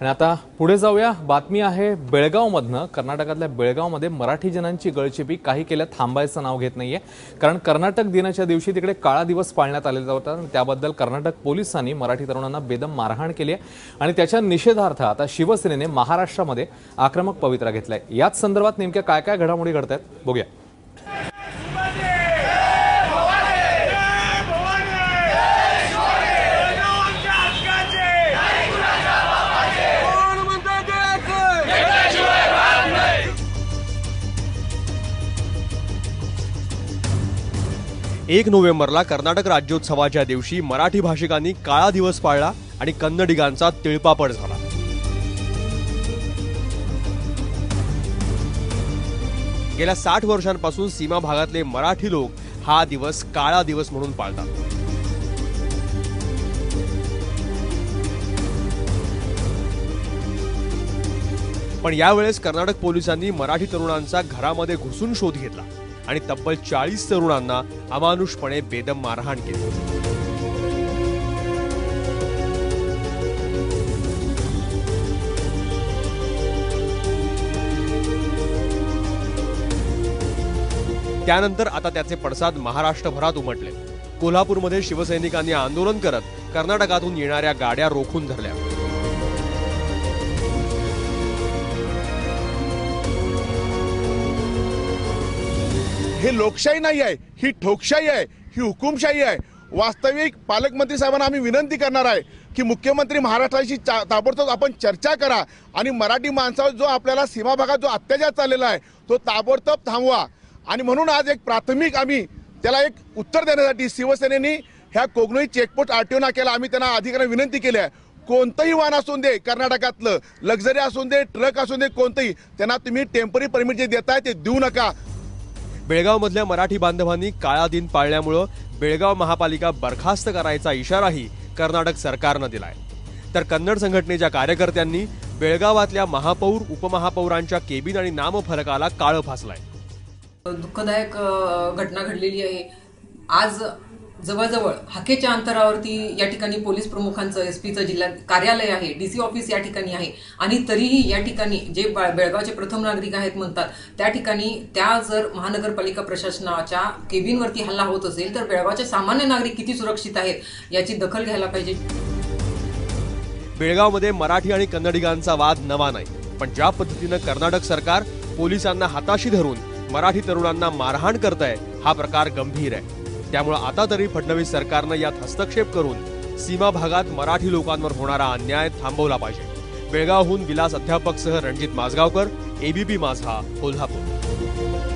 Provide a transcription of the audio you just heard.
आणि आता पुढे जाऊया. बातमी आहे बेळगावमधनं. कर्नाटकातल्या बेळगावमध्ये मराठी जनांची गळचेपी काही केल्या थांबायचं नाव घेत नाहीये. कारण कर्नाटक दिनाच्या दिवशी तिकडे काळा दिवस पाळण्यात आलेला होता आणि त्याबद्दल कर्नाटक पोलिसांनी मराठी तरुणांना बेदम मारहाण केली आहे. आणि त्याच्या निषेधार्थ आता शिवसेनेने महाराष्ट्रामध्ये आक्रमक पवित्रा घेतलाय. याच संदर्भात नेमक्या काय काय घडामोडी घडत आहेत बघूया. एक नोव्हेंबरला कर्नाटक राज्योत्सवाच्या दिवशी मराठी भाषिकांनी काळा दिवस पाळला आणि कन्नडिगांचा तिळपापड झाला. गेल्या साठ वर्षांपासून सीमा भागातले मराठी लोक हा दिवस काळा दिवस म्हणून पाळतात. पण यावेळेस कर्नाटक पोलिसांनी मराठी तरुणांचा घरामध्ये घुसून शोध घेतला. आणि तब्बल चाळीस तरुणांना अमानुषपणे बेदम मारहाण केली. त्यानंतर आता त्याचे पडसाद महाराष्ट्रभरात उमटले. कोल्हापूरमध्ये शिवसैनिकांनी आंदोलन करत कर्नाटकातून येणाऱ्या गाड्या रोखून धरल्या. हे लोकशाही नाही आहे ही ठोकशाही आहे ही हुकुमशाही आहे. वास्तविक पालकमंत्री साहेबांना आम्ही विनंती करणार आहे की मुख्यमंत्री महाराष्ट्राशी चा- ताबडतोब आपण चर्चा करा आणि मराठी माणसावर जो आपल्याला सीमा भागात जो अत्याचार चाललेला आहे तो ताबडतोब थांबवा. आणि म्हणून आज एक प्राथमिक आम्ही त्याला एक उत्तर देण्यासाठी शिवसेनेने ह्या कोगनोई चेकपोस्ट आरटीओ नाक्याला आम्ही त्यांना अधिकाऱ्यांना विनंती केली आहे. कोणतंही वाहन असून दे कर्नाटकातलं लक्झरी असून दे ट्रक असून दे कोणतंही त्यांना तुम्ही टेंपररी परमिट जे देताय ते देऊ नका. बेळगावमधल्या मराठी बांधवांनी काळा दिन पाळल्यामुळं बेळगाव महापालिका बरखास्त करायचा इशाराही कर्नाटक सरकारनं दिलाय. तर कन्नड संघटनेच्या कार्यकर्त्यांनी बेळगावातल्या महापौर उपमहापौरांच्या केबिन आणि नामफलकाला काळं फासलाय. दुःखदायक घटना घडलेली आहे. आज जवळजवळ हाकेच्या अंतरावरती या ठिकाणी पोलीस प्रमुखांचं एस पीचं जिल्हा कार्यालय आहे डी सी ऑफिस या ठिकाणी आहे. आणि तरीही या ठिकाणी जे बेळगावचे प्रथम नागरिक आहेत म्हणतात त्या ठिकाणी त्या जर महानगरपालिका प्रशासनाच्या केबिनवरती हल्ला होत असेल तर बेळगावचे सामान्य नागरिक किती सुरक्षित आहेत याची दखल घ्यायला पाहिजे. बेळगावमध्ये मराठी आणि कन्नडिगांचा वाद नवा नाही पण ज्या पद्धतीनं कर्नाटक सरकार पोलिसांना हाताशी धरून मराठी तरुणांना मारहाण करत आहे हा प्रकार गंभीर आहे. त्यामुळे आता तरी फडणवीस सरकारनं यात हस्तक्षेप करून सीमा भागात मराठी लोकांवर होणारा अन्याय थांबवला पाहिजे. बेळगावहून विलास अध्यापकसह रणजित माजगावकर एबीपी माझा कोल्हापूर.